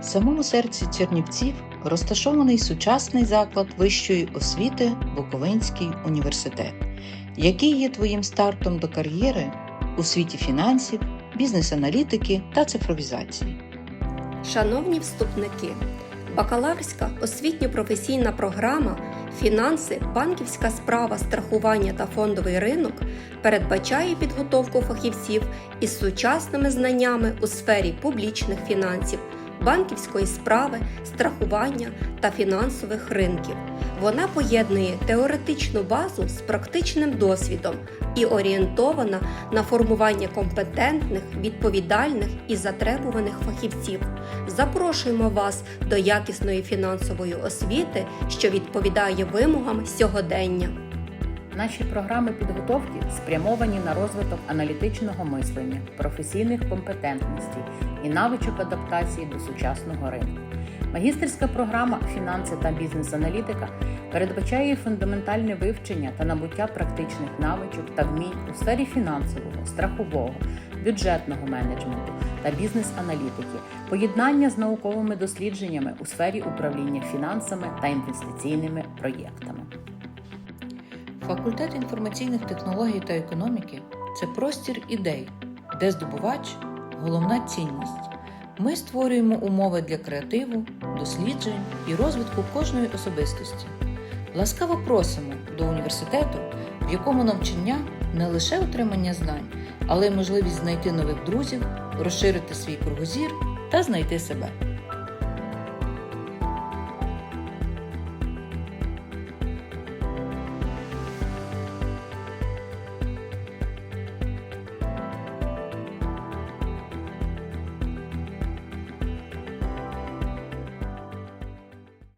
В самому серці Чернівців розташований сучасний заклад вищої освіти Буковинський університет, який є твоїм стартом до кар'єри у світі фінансів, бізнес-аналітики та цифровізації. Шановні вступники, бакалаврська освітньо-професійна програма Фінанси, банківська справа, страхування та фондовий ринок передбачає підготовку фахівців із сучасними знаннями у сфері публічних фінансів, банківської справи, страхування та фінансових ринків. Вона поєднує теоретичну базу з практичним досвідом і орієнтована на формування компетентних, відповідальних і затребуваних фахівців. Запрошуємо вас до якісної фінансової освіти, що відповідає вимогам сьогодення. Наші програми підготовки спрямовані на розвиток аналітичного мислення, професійних компетентностей і навичок адаптації до сучасного ринку. Магістерська програма Фінанси та бізнес-аналітика передбачає фундаментальне вивчення та набуття практичних навичок та вмінь у сфері фінансового, страхового, бюджетного менеджменту та бізнес-аналітики, поєднання з науковими дослідженнями у сфері управління фінансами та інвестиційними проєктами. Факультет інформаційних технологій та економіки це простір ідей, де здобувач головна цінність. Ми створюємо умови для креативу, досліджень і розвитку кожної особистості. Ласкаво просимо до університету, в якому навчання не лише отримання знань, але й можливість знайти нових друзів, розширити свій кругозір та знайти себе.